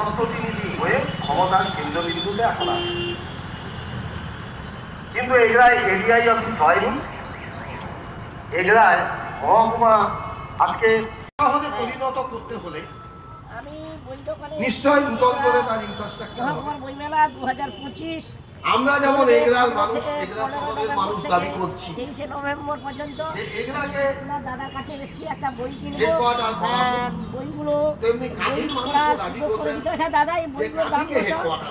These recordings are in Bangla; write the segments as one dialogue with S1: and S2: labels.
S1: জনপ্রতিনিধি হয়ে ক্ষমতার কেন্দ্রবিন্দুতে এখন আছে। কিন্তু এগুলাই এডিআই অফিস হয়নি। এগুলায় মহকুমা আজকে
S2: পরিণত করতে হলে নিশ্চয়ই নূতন করে তার ইনফ্রাস্ট্রাকচার আমরা যেমন এগরার মানুষ এগরা শহরের মানুষ দাবি করছি।
S3: তেইশে নভেম্বর পর্যন্ত
S2: এগরাকে
S3: দাদার কাছে এসেছি একটা বই কিনবো। বইগুলো
S2: তেমনি
S3: বই
S2: কাঠের দাবি করবেন
S3: দাদা এই
S2: যে
S3: বইগুলোর দাম কত।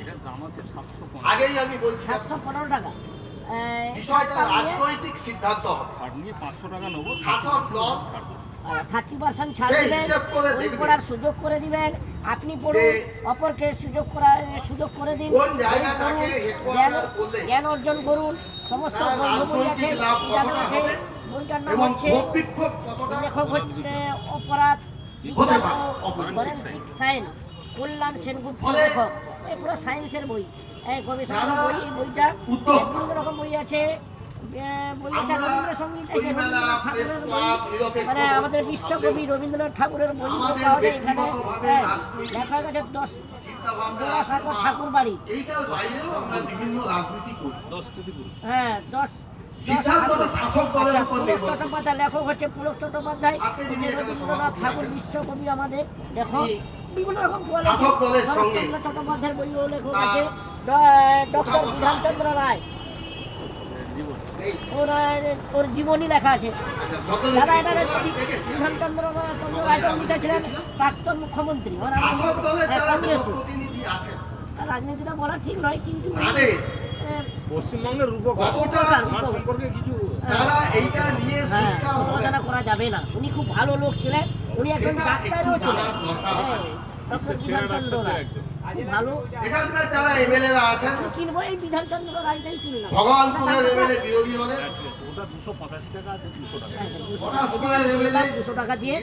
S4: এটার দাম আছে সাতশো
S2: আগেই আমি বলছি
S3: সাতশো পনেরো টাকা।
S2: বিষয়টা
S3: নিয়ে-
S2: রাজনৈতিক সিদ্ধান্ত হবে।
S4: ছাড় নিয়ে পাঁচশো টাকা নেব
S2: শাসক দল
S3: থার্টি পার্সেন্ট ছাড় দেবেন বই পড়ার সুযোগ করে দিবেন আপনি পড়ুন অপরকে সুযোগ করার সুযোগ করে দিন জ্ঞান জ্ঞান অর্জন করুন সমস্ত বই আছে বইটার নাম হচ্ছে লেখক হচ্ছে অপরাধ ফরেনসিক সায়েন্স কল্যাণ সেনগুপ্ত লেখক। এই পুরো সায়েন্সের বই। গবেষণা বই এই বইটা বিভিন্ন রকম বই আছে। বই মানে আমাদের বিশ্বকবি রবীন্দ্রনাথ ঠাকুরের বই পাওয়া যায় এখানে।
S2: ব্যক্তিগতভাবে
S3: হ্যাঁ,
S2: রাজনৈতিক
S3: লেখা আছে দশ জোড়াসাঁকো ঠাকুর বাড়ি। হ্যাঁ দশ আচ্ছা। চট্টোপাধ্যায় লেখক হচ্ছে পুলক চট্টোপাধ্যায়। রবীন্দ্রনাথ ঠাকুর বিশ্বকবি আমাদের লেখক। বিভিন্ন রকম quality।
S2: শাসক দলের সঙ্গে।
S3: শরৎচন্দ্র চট্টোপাধ্যায়ের বইও লেখক আছে। ড- ডক্টর বিধানচন্দ্র রায়। ওর জীবনী লেখা আছে। দাদা এটা বিধানচন্দ্র চন্দ্র রায় লিখেছিলেন প্রাক্তন মুখ্যমন্ত্রী। হ্যাঁ, কংগ্রেসী। রাজনীতিটা বলা ঠিক নয় কিন্তু
S4: পশ্চিমবঙ্গের সম্পর্কে কিছু
S2: তারা এইটা নিয়ে
S3: হ্যাঁ করা যাবে না। উনি খুব ভালো লোক ছিলেন। উনি একজন ডাক্তারও ছিলেন। হ্যাঁ, ডক্টর বিধানচন্দ্র রায়। ভালো।
S2: এখানকার যারা এমএলএরা আছেন
S3: কিনবো এই বিধানচন্দ্র রায়টাই কিনলাম
S2: ভগবানপুরের এমএলএ বিরোধী
S4: এক প্লেট। ওটা দুশো পঁচাশি টাকা আছে দুশো টাকা।
S3: হ্যাঁ,
S2: পটাশপুরের
S3: টাকা। দিয়ে
S2: এমএলএ
S3: দুশো টাকা দিয়ে